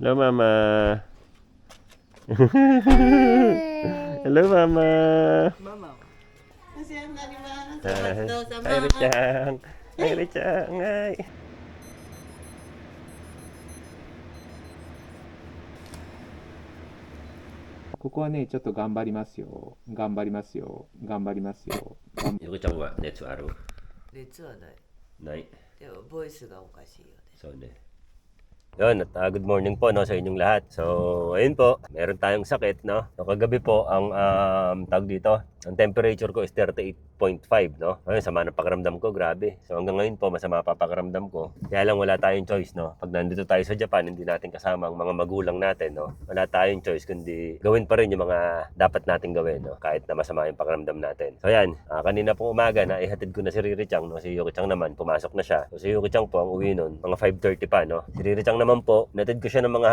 Hello, Mama. Hello, Mama. ママはお世話になります。ごちそうさま Hi, Richang. Hi, Richang. Hi. ここはね、ちょっと頑張りますよ。頑張りますよ。頑張りますよ。頑 Yuki-chan wa netsu aru. 熱はない Nay. でもボイスがおかしいよね So, ne. Yun, at uh, good morning po no, sa inyong lahat. So, ayun po, meron tayong sakit, no? So, kagabi po, ang um, tawag dito, ang temperature ko is 38.5, no? Ayun, sama ng pakiramdam ko, grabe. So, hanggang ngayon po, masama pa pakiramdam ko. Kaya lang wala tayong choice, no? Pag nandito tayo sa Japan, hindi natin kasama ang mga magulang natin, no? Wala tayong choice, kundi gawin pa rin yung mga dapat nating gawin, no? Kahit na masama yung pakiramdam natin. So, yan, ah, kanina pong umaga, na ihatid ko na si Riri Chang, no? Si Yuki Chang naman, pumasok na siya. So, si Yuki Chang po, ang uwi nun, mga 5.30 pa, no? Si Riri Chang naman po, natid ko siya ng mga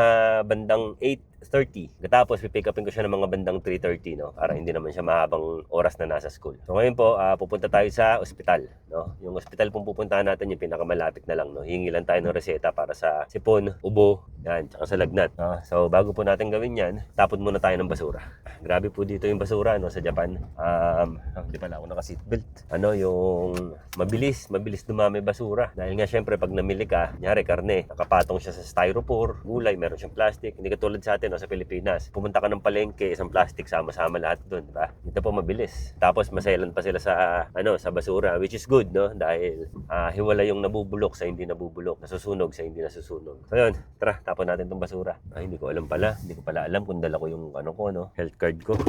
bandang 8.30. Katapos, pipick upin ko siya ng mga bandang 3.30, no? Para hindi naman siya mahabang oras na nasa school. So, ngayon po, ah, pupunta tayo sa ospital, no? Yung ospital pong pupuntahan natin, yung pinakamalapit na lang, no? Hingi lang tayo ng reseta para sa sipon, ubo, yan, tsaka sa lagnat. no? So, bago po natin gawin yan, tapon muna tayo ng basura. Grabe po dito yung basura, no? Sa Japan. Um, ah, hindi pala ako naka-seatbelt. Ano, yung mabilis, mabilis dumami basura. Dahil nga, syempre, pag namili ka, nyari, karne, nakapatong siya sa styrofoam, gulay, meron siyang plastic. Hindi katulad sa atin, no, sa Pilipinas. Pumunta ka ng palengke, isang plastic, sama-sama lahat doon, di ba? Dito po mabilis. Tapos, maselan pa sila sa, ano, sa basura, which is good, no? Dahil, ah, hiwala yung nabubulok sa hindi nabubulok, nasusunog sa hindi nasusunog. So, yun, tara, tapon natin tong basura. Ay, hindi ko alam pala. Hindi ko pala alam kung dala ko yung, ano ko, no? Health card ko.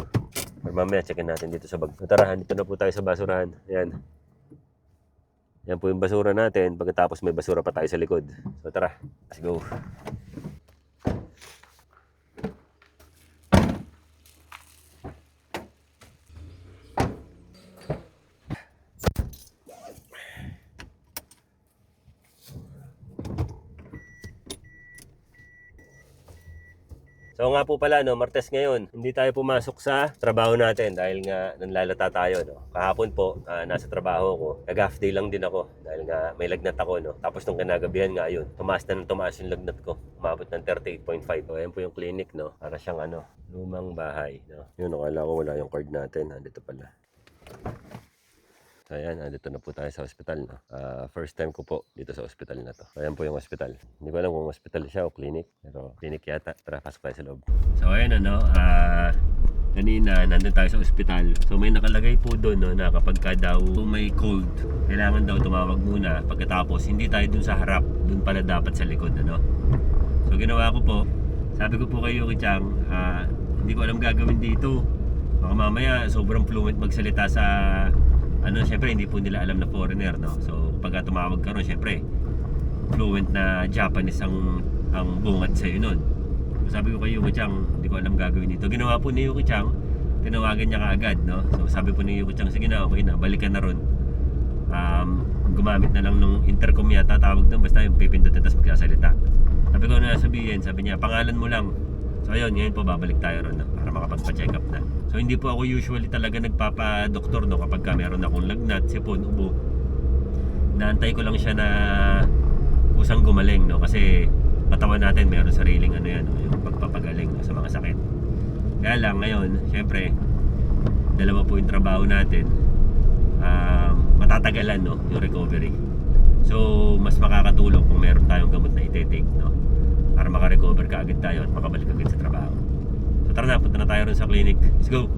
Or mamaya, checkin natin dito sa bag. So, tara, dito na po tayo sa basurahan. Ayan. Yan po yung basura natin. Pagkatapos may basura pa tayo sa likod. So tara, let's go. So nga po pala, no, Martes ngayon, hindi tayo pumasok sa trabaho natin dahil nga nanlalata tayo. No? Kahapon po, ah, nasa trabaho ko, nag-half day lang din ako dahil nga may lagnat ako. No? Tapos nung kinagabihan nga yun, tumaas na ng tumaas yung lagnat ko. Umabot ng 38.5. So ayan po yung clinic, no? para siyang ano, lumang bahay. No? Yun, akala ko wala yung card natin. Ha? Dito pala. So ayan, dito na po tayo sa ospital. No? Ah, first time ko po dito sa ospital na to. So ayan po yung ospital. Hindi ko alam kung ospital siya o clinic. Pero clinic yata. Tara, pasok tayo sa loob. So ayan ano, ah, kanina nandun tayo sa ospital. So may nakalagay po doon no, na kapag ka daw may cold, kailangan daw tumawag muna. Pagkatapos, hindi tayo dun sa harap. Dun pala dapat sa likod. Ano? So ginawa ko po, sabi ko po kay Yuki Chang, ah, hindi ko alam gagawin dito. Baka mamaya sobrang fluent magsalita sa ano, syempre hindi po nila alam na foreigner, no? So pagka tumawag ka ron, syempre fluent na Japanese ang ang bungat sa iyo nun. So, sabi ko kay Yuki Chang, hindi ko alam gagawin dito. Ginawa po ni Yuki Chang, tinawagan niya kaagad, no? So sabi po ni Yuki Chang, sige na, okay na, balikan na ron. Um, gumamit na lang nung intercom yata tawag doon basta yung pipindutin tapos magsasalita. Sabi ko na sabihin, sabi niya, pangalan mo lang. So ayun, ngayon po babalik tayo ron no, para makapagpa-check up na. So hindi po ako usually talaga nagpapa-doktor no kapag ka meron akong lagnat, sipon, ubo. Naantay ko lang siya na kusang gumaling no kasi katawan natin meron sariling ano yan, yung pagpapagaling sa mga sakit. Kaya lang ngayon, syempre, dalawa po yung trabaho natin. Um, matatagalan no, yung recovery. So, mas makakatulong kung meron tayong gamot na ite-take, no? Para makarecover ka agad tayo at makabalik agad sa trabaho. So, tara na, punta na tayo rin sa clinic. Let's go!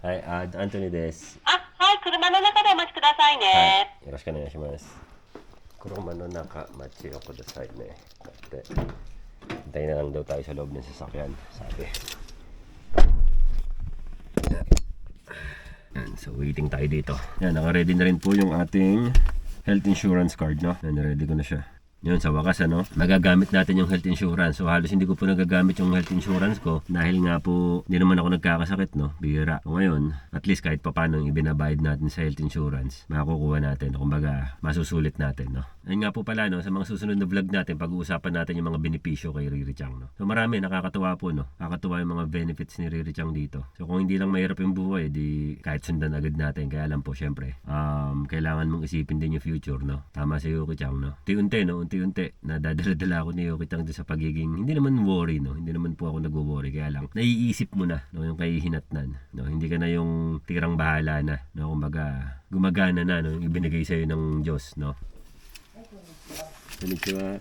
Hi, uh, Anthony des. くださいね。はい、よろしくお願いします。Kuruma no naka machi ako the side na eh. Kate. Hintay na lang daw tayo sa loob ng sasakyan, sabi. Yan, so waiting tayo dito. Yan, naka-ready na rin po yung ating health insurance card, no? Yan, ready ko na siya. Yun, sa wakas ano, magagamit natin yung health insurance. So halos hindi ko po nagagamit yung health insurance ko dahil nga po hindi naman ako nagkakasakit, no? Bira. So ngayon, at least kahit papaano yung ibinabayad natin sa health insurance, makukuha natin. Kumbaga, masusulit natin, no? Ayun nga po pala, no? Sa mga susunod na vlog natin, pag-uusapan natin yung mga benepisyo kay Riri Chang, no? So marami, nakakatuwa po, no? Nakakatuwa yung mga benefits ni Riri Chang dito. So kung hindi lang mahirap yung buhay, di kahit sundan agad natin. Kaya lang po, syempre, um, kailangan mong isipin din yung future, no? Tama si Yuki Chang, no? Unti-unti, no? Unti-unti, nadadala-dala ako ni Yuki Chang sa pagiging, hindi naman worry, no? Hindi naman po ako nag-worry. Kaya lang, naiisip mo na, no? Yung kahihinatnan, no? Hindi ka na yung tirang bahala na, no? Kumbaga, gumagana na, no? Yung ibinigay sa'yo ng Diyos, no? Konnichiwa.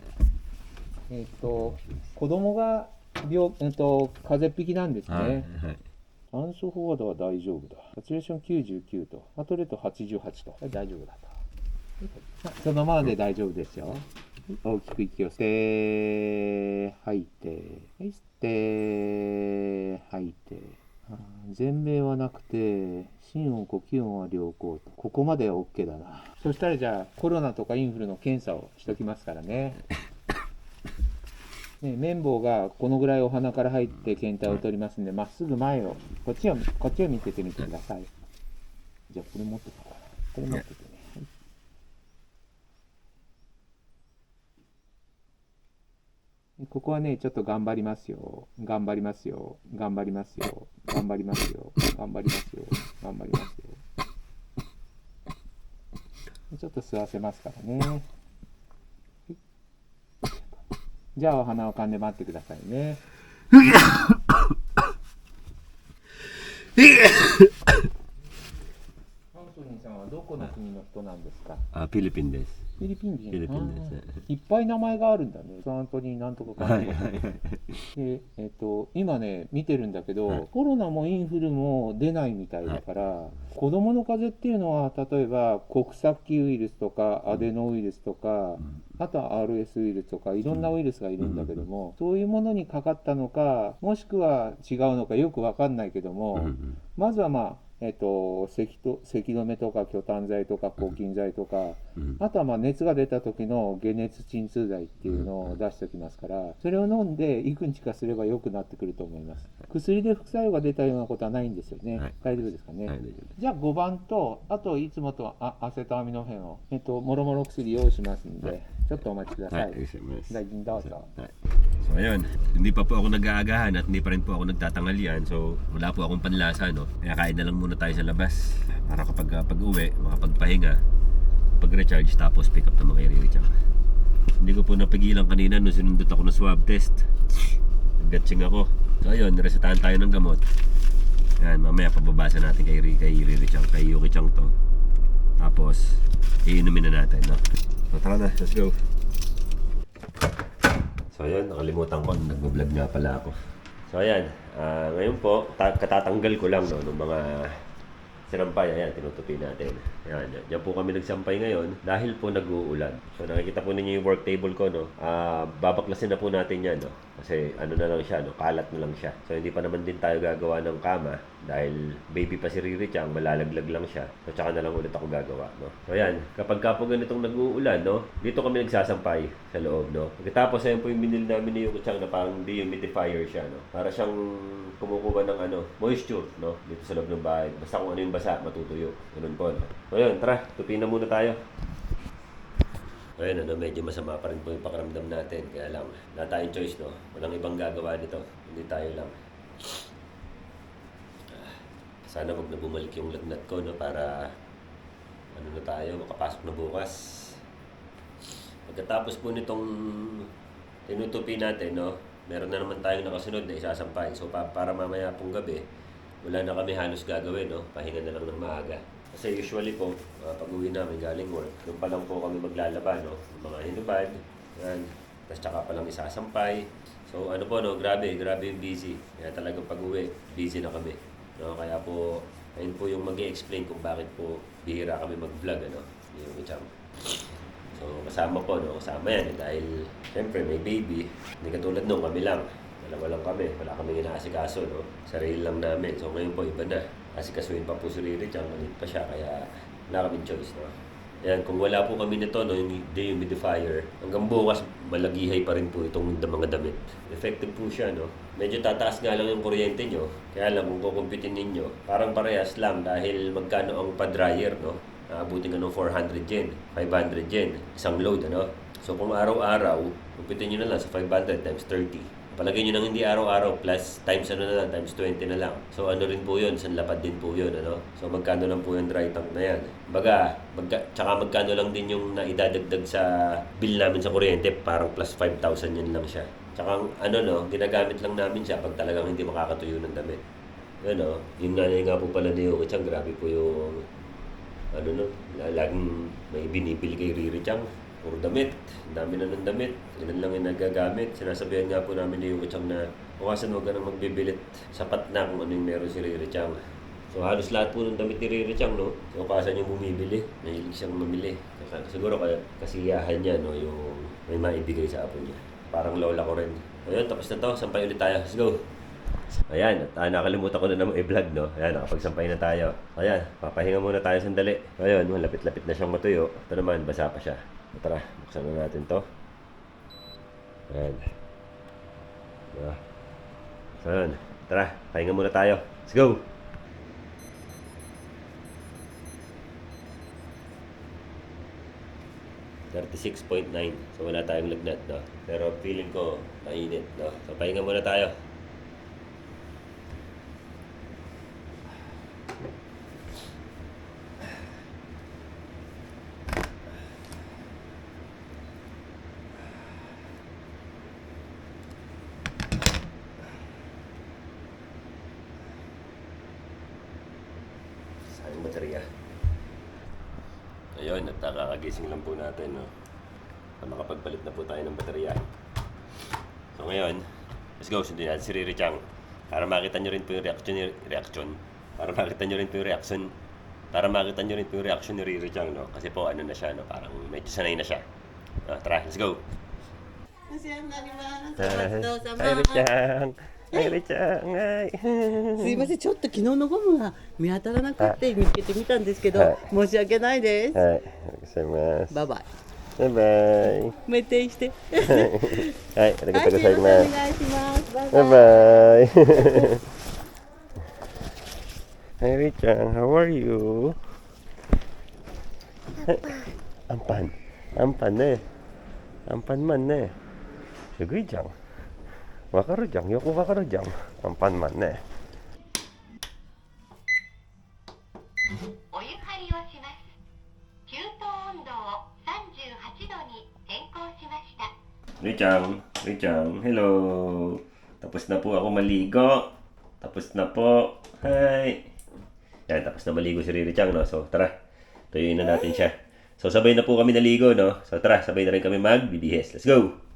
えっ、と子供が病、えっと風邪っ引きなんですね、はい。はい。酸素フォワードは大丈夫だ。サチュレーション99と、アトレート88と、大丈夫だと。はいそのままで大丈夫ですよ。大きく息を吸って、吐いて、はい、吸って、吐いて。全米はなくて、心音、呼吸音は良好と。ここまでは OK だな。そしたらじゃあ、コロナとかインフルの検査をしときますからね。ね、綿棒がこのぐらいお鼻から入って検体を取りますんで、まっすぐ前を、こっちを、こっちを見ててみてください。じゃあ、これ持ってこうかな。これ持っててね。はいここはね、ちょっと頑張りますよ。頑張りますよ。頑張りますよ。頑張りますよ。頑張りますよ。頑張りますよ。ちょっと吸わせますからね。はいじゃあお鼻をかんで待ってくださいね。アントニーさんはどこの国の人なんですか？Ah, Philippine des. フィリピン人。フィリピンですねいっぱい名前があるんだね。サントニーなんとかかんとか。はいはいはい。で、えっと、今ね、見てるんだけど、はいコロナもインフルも出ないみたいだから、子供の風邪っていうのは、例えば、国際ウイルスとか、アデノウイルスとか、あとは RS ウイルスとか、いろんなウイルスがいるんだけども、そういうものにかかったのか、もしくは違うのかよくわかんないけども、Mhm. まずはまあ、えっと、咳と咳止めとか、巨炭剤とか、抗菌剤とか、Mhm. あとはまあ熱が出た時の解熱鎮痛剤っていうのを出しておきますから、それを飲んで幾日かすれば良くなってくると思います。薬で副作用が出たようなことはないんですよね。はい大丈夫ですかね。はい、じゃあ5番と、あといつもとあアセトアミノフェンを、えっと、もろもろ薬用意しますんで、はいちょっとお待ちください。はい、SMS. 大臣どうぞ。So ayun, hindi pa po ako nag-aagahan at hindi pa rin po ako nagtatangalian. So wala po akong panlasa no. Kaya kain na lang muna tayo sa labas para kapag uh, pag-uwi, makapagpahinga, pag-recharge tapos pick up na mga i-recharge. Hindi ko po napigilan kanina nung sinundot ako ng swab test. Nag-gatching ako. So ayun, resetahan tayo ng gamot. Yan, mamaya pababasa natin kay, Ri- kay Riri Chang, kay Yuki Chang to. Tapos, iinumin na natin, no? So tara na, let's go. So ayun, nakalimutan ko, nagbo-vlog nga pala ako. So ayan, ah, ngayon po, ta- katatanggal ko lang no, ng mga sinampay. Ayan, tinutupi natin. Ayan, yan, yan po kami nagsampay ngayon dahil po nag-uulan. So nakikita po ninyo yung work table ko, no? Ah, babaklasin na po natin yan, no? Kasi ano na lang siya, no? Kalat na lang siya. So hindi pa naman din tayo gagawa ng kama dahil baby pa si Riri Chang, malalaglag lang siya. So tsaka na lang ulit ako gagawa, no? So ayan, kapag ka po ganitong nag-uulan, no? Dito kami nagsasampay sa loob, no? Pagkatapos ayan po yung binili namin ni Yuko Chang na parang dehumidifier siya, no? Para siyang kumukuha ng ano, moisture, no? Dito sa loob ng bahay. Basta kung ano yung basa, matutuyo. Ganun po, no? So ayun, tara, tupin na muna tayo. Ayun, ano, medyo masama pa rin po yung pakiramdam natin. Kaya lang, wala tayong choice, no? Walang ibang gagawa nito. Hindi tayo lang. Sana wag na bumalik yung lagnat ko, no? Para, ano na tayo, makapasok na bukas. Pagkatapos po nitong tinutupi natin, no? Meron na naman tayong nakasunod na isasampay. So, pa- para mamaya pong gabi, wala na kami halos gagawin, no? Pahinga na lang ng maaga. Kasi usually po, uh, pag uwi namin galing work, doon pa lang po kami maglalaba, no? Mga hinubad, yan. Tapos tsaka pa lang isasampay. So ano po, no? Grabe, grabe yung busy. Kaya talagang pag uwi, busy na kami. No? Kaya po, ayun po yung mag explain kung bakit po bihira kami mag-vlog, ano? Yung cham. So kasama po, no? Kasama yan. eh, Dahil, syempre, may baby. Hindi katulad nung kami lang. Dalawa lang kami. Wala kami inaasikaso, no? Sarili lang namin. So ngayon po, iba na. Asikasuhin pa po si Riri Chang. Malit pa siya. Kaya wala kaming choice, no? Yan, kung wala po kami nito, no, yung dehumidifier, hanggang bukas, malagihay pa rin po itong mga damit. Effective po siya, no? Medyo tataas nga lang yung kuryente nyo. Kaya lang, kung kukumpitin ninyo, parang parehas lang dahil magkano ang pa-dryer, no? Naabutin ka ng 400 yen, 500 yen, isang load, ano? So kung araw-araw, kumpitin nyo na lang sa 500 times 30. Palagay nyo nang hindi araw-araw plus times ano na lang, times 20 na lang. So ano rin po yun, isang lapad din po yun, ano? So magkano lang po yung dry tank na yan. Baga, magka, tsaka magkano lang din yung naidadagdag sa bill namin sa kuryente, parang plus 5,000 yun lang siya. Tsaka ano no, ginagamit lang namin siya pag talagang hindi makakatuyo ng damit. Yun no, yung nanay nga po pala ni Yuki Chang, grabe po yung ano no, laging may binibili kay Riri Chang. Puro damit. Dami na ng damit. Ilan lang yung nagagamit. Sinasabihan nga po namin ni Yuki Chang na bukasan huwag ka nang magbibilit. Sapat na kung ano yung meron si Riri Chang. So halos lahat po ng damit ni Riri Chang, no? So kasan yung bumibili. Nahilig siyang mamili. Siguro kaya kasiyahan niya, no? Yung may maibigay sa apo niya. Parang lola ko rin. Ayun, tapos na to. Sampay ulit tayo. Let's go. Ayan, at ah, nakalimutan ko na naman i-vlog, no? Ayan, nakapagsampay na tayo. Ayan, papahinga muna tayo sandali. Ayun, malapit-lapit na siyang matuyo. Ito naman, basa pa siya. Tara, buksan na natin to. Ayan. Yun. Tara, pahinga muna tayo. Let's go! Thirty-six point nine. So wala tayong lagnat, no? Pero feeling ko mainit, no? So pahinga muna tayo. Sayang baterya. Ayun, at nakakagising lang po natin, no? So, nakapagpalit na po tayo ng baterya. So ngayon, let's go, sundin natin si Riri Chang. Para makita nyo rin po yung reaction, ni reaction. Para makita nyo rin po yung reaction. Para makita nyo rin po yung reaction ni Riri Chang, no? Kasi po, ano na siya, no? Parang medyo sanay na siya. Ah, tara, let's go. お世話になります。 Hi, ごちそうさま Riri Chang! Hi, Riri Chang! Hi! すいません、ちょっと昨日のゴムが見当たらなくて見つけてみたんですけど、はい申し訳ないです。 Hi, gozaimasu. バイバイ。 Bye-bye! メテイして。 Hi, はい、arigatou すいません、お gozaimasu. 願いします。バイバイ。 Bye-bye! Hi, Richang. How are you? Ampan. Ampan ne. Ampan man ne. Sugui jang. Wakaru jang. Yoko wakaru jang. Ampan man ne. お Richang. Richang. Hello. Tapos na po ako maligo. Tapos na po. Hi. Yan, tapos na maligo si Richang, no? So, tara. Tuyuin na natin siya. So, sabay na po kami naligo, no? So, tara, sabay na rin kami mag-BBS. Let's go!「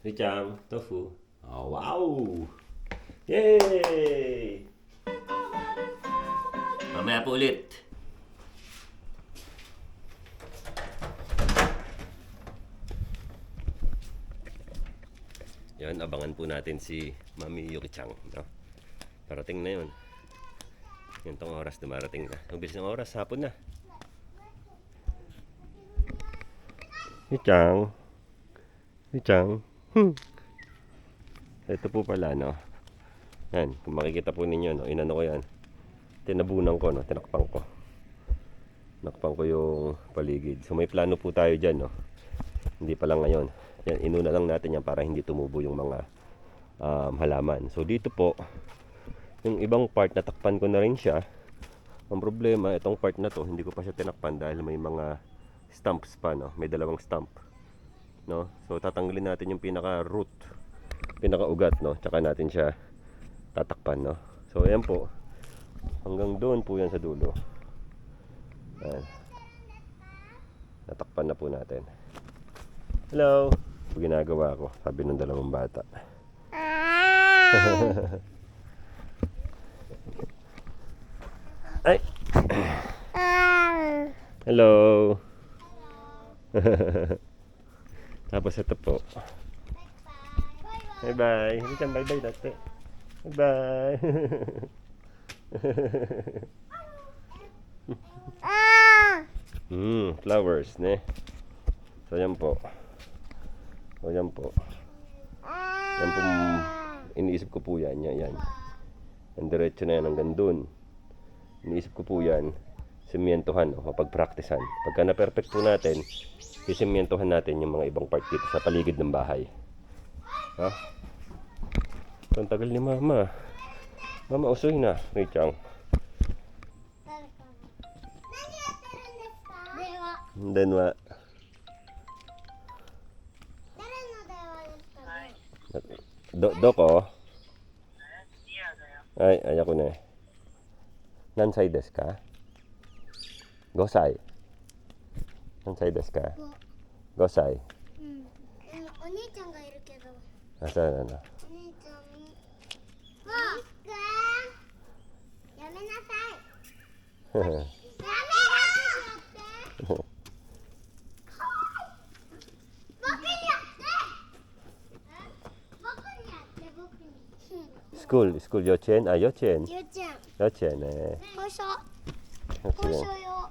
Richang, tofu. Oh, wow! Yay! Mamaya po ulit. Yan, abangan po natin si Mami Yuki-chan. No? Parating na yun. Yan tong oras, dumarating na. Ang bilis ng oras, hapon na. Yuki-chan. Yuki-chan. Hmm. Ito po pala, no? Yan, kung makikita po ninyo, no? Inano ko yan. Tinabunan ko, no? Tinakpan ko. Nakpan ko yung paligid. So may plano po tayo dyan, no? Hindi pa lang ngayon. Yan, inuna lang natin yan para hindi tumubo yung mga um, halaman. So dito po, yung ibang part natakpan ko na rin siya. Ang problema, itong part na to, hindi ko pa siya tinakpan dahil may mga stumps pa, no? May dalawang stump. No? So tatanggalin natin yung pinaka root, pinaka ugat, no? Tsaka natin siya tatakpan, no? So ayan po. Hanggang doon po yan sa dulo. Ayan. Natakpan na po natin. Hello. Ito ginagawa ko, sabi ng dalawang bata. Ay. Hello. Tapos ito po. Bye bye. Hindi kang bye bye dati. Bye bye. Hmm, flowers, ne? So, yan po. So, yan po. Yan po, iniisip ko po yan, yan, yan. Ang diretso na yan hanggang dun. Iniisip ko po yan, simientohan o mapag-practicean. Pagka na-perfect po natin, sisimyentohan natin yung mga ibang part dito sa paligid ng bahay. Ha? Ang tagal ni mama. Mama, usoy na, Richang. Denwa. Do, doko? Oh. Ay, ayako na eh. Nansay desu ka? Gosai. 何歳ですか？5歳、うん、お兄ちゃんがいるけど。あそうなんだ。お兄ちゃんもうやめなさい。やめろスクール、スクール、幼稚園、あ、幼稚園。幼稚園。幼稚園ね。保証。保証よ。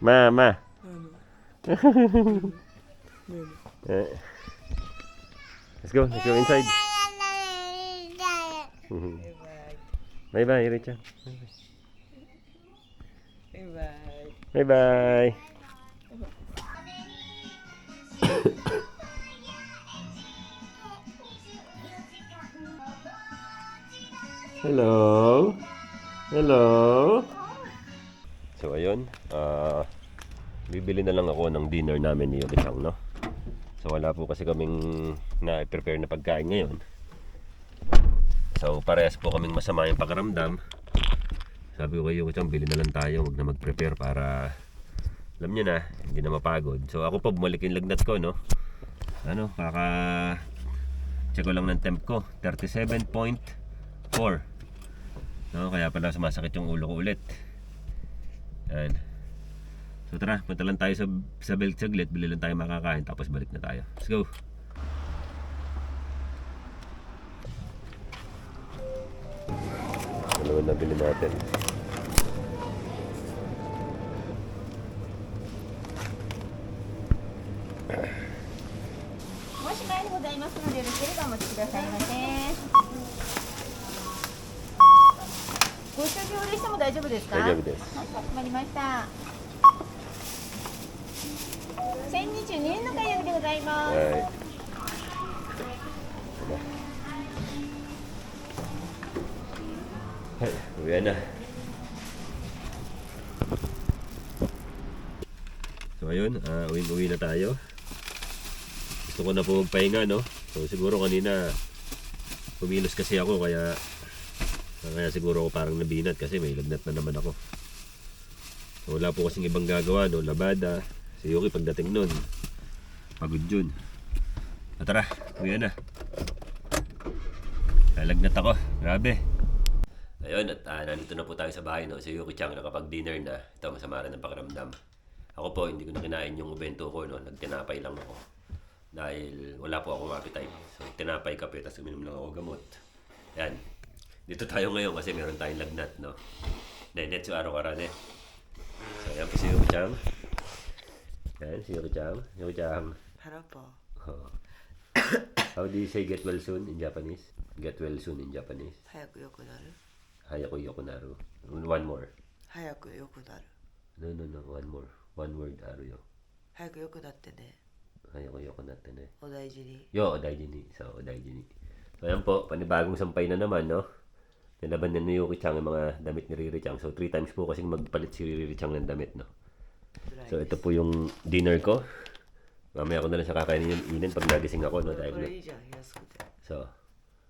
Mama. Eh. Let's go, let's go inside. bye bye, Richard. Bye bye. Bye bye. Hello. Hello. So ayun, ah bibili na lang ako ng dinner namin ni Yogi Chang, no? So wala po kasi kaming na-prepare na pagkain ngayon. So parehas po kaming masama yung pakiramdam. Sabi ko kay Yogi Chang, bili na lang tayo, wag na mag-prepare para alam niyo na, hindi na mapagod. So ako pa bumalik yung lagnat ko, no? Ano, kaka check ko lang ng temp ko, 37.4. No, kaya pala sumasakit yung ulo ko ulit. Yan. So tara, punta lang tayo sa, sa belt saglit, bili lang tayo makakain, tapos balik na tayo. Let's go! Dalawa na bili natin. もし前でございますので、よろしければお待ちくださいませ。 ご一緒料理しても大丈夫ですか。大丈夫です。はい、かしこまりました。1022円の買い上げでございます。はい。Ay, uwi na. So ayun, uh, uwi-uwi na tayo. Gusto ko na po magpahinga, no? So siguro kanina pumilos kasi ako kaya kaya siguro ako parang nabinat kasi may lagnat na naman ako. So wala po kasing ibang gagawa, no? Labada. Si Yuki pagdating nun, pagod yun. Ah, tara, uwi na. Lalagnat ako, grabe. Ayun, at ah, nandito na po tayo sa bahay. No? Si Yuki Chang nakapag-dinner na. Ito, masama rin ang pakiramdam. Ako po, hindi ko na kinain yung bento ko. No? Nagtinapay lang ako. dahil wala po akong appetite. So, tinapay kape, tapos uminom lang ako gamot. Yan. Dito tayo ngayon kasi meron tayong lagnat, no? Dahil netso araw ka rin eh. So, yan po si Rucham. Yan, si Rucham. Rucham. Hello po. Oh. How do you say get well soon in Japanese? Get well soon in Japanese? Hayaku yokunaru. Hayaku yokunaru. One more. Hayaku yokunaru. No, no, no. One more. One word, aru yo. Hayaku yokunatte ne. Hayaku yokunatte ne. Odaiji ni. Yo, odaiji ni. So, odaiji ni. So, yan po. Panibagong sampay na naman, no? Nilaban ni Naoki Chang yung mga damit ni Riri Chang. So, three times po kasi magpalit si Riri Chang ng damit, no? So, ito po yung dinner ko. Mamaya ko na lang siya kakainin yung inin pag nagising ako, no? Dahil, so,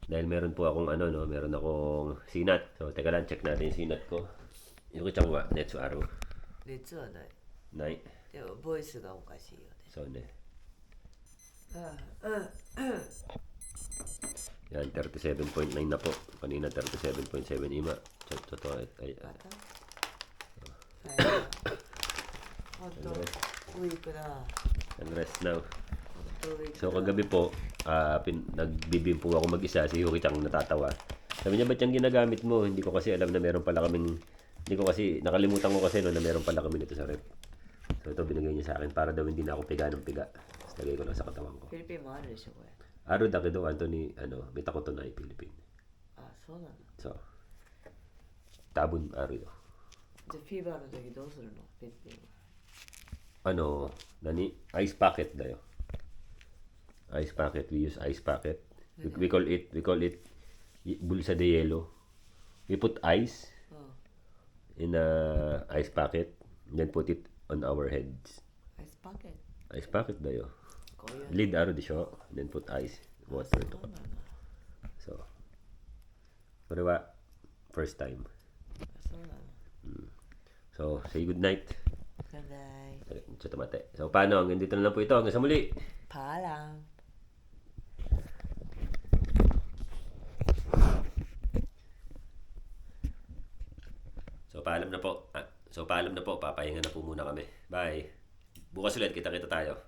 dahil meron po akong ano, no? Meron akong sinat. So, teka lang, check natin yung sinat ko. Naoki Chang wa, netsu araw. Netsu wa nai. Nai. Pero voice ga okashi yo. So, ne. Ah, ah, ah. Yan, 37.9 na po. Kanina 37.7 ima. Totoo. Ay, ay. Unrest now. So kagabi po, uh, pin, nagbibim po ako mag-isa. Si Yuki Chang natatawa. Sabi niya, ba't yung ginagamit mo? Hindi ko kasi alam na meron pala kaming... Hindi ko kasi, nakalimutan ko kasi no, na meron pala kami nito sa rep. So ito binigay niya sa akin para daw hindi na ako piga ng piga. Tapos lagay ko lang sa katawan ko. Filipino, ano siya フィリピンもあるでしょこれ Aro daki do Anthony, ano, mitakoto na Philippine. あそうなんだ So, tabun aro yo. じゃあフィーバーの時どうするのフィリピンは Ano, nani? Ice packet dayo. Ice packet, we use ice packet. We, we call it, we call it y- bulsa de hielo. We put ice うん in a ice packet, then put it on our heads. アイスパケッ Ice packet dayo. lead aro di siya then put ice water to cup so kuriwa first time mm. so say good night good night so tamate so paano hanggang dito na lang po ito hanggang sa muli paalam So paalam na po. Ah, so paalam na po. Papahinga na po muna kami. Bye. Bukas ulit kita-kita tayo.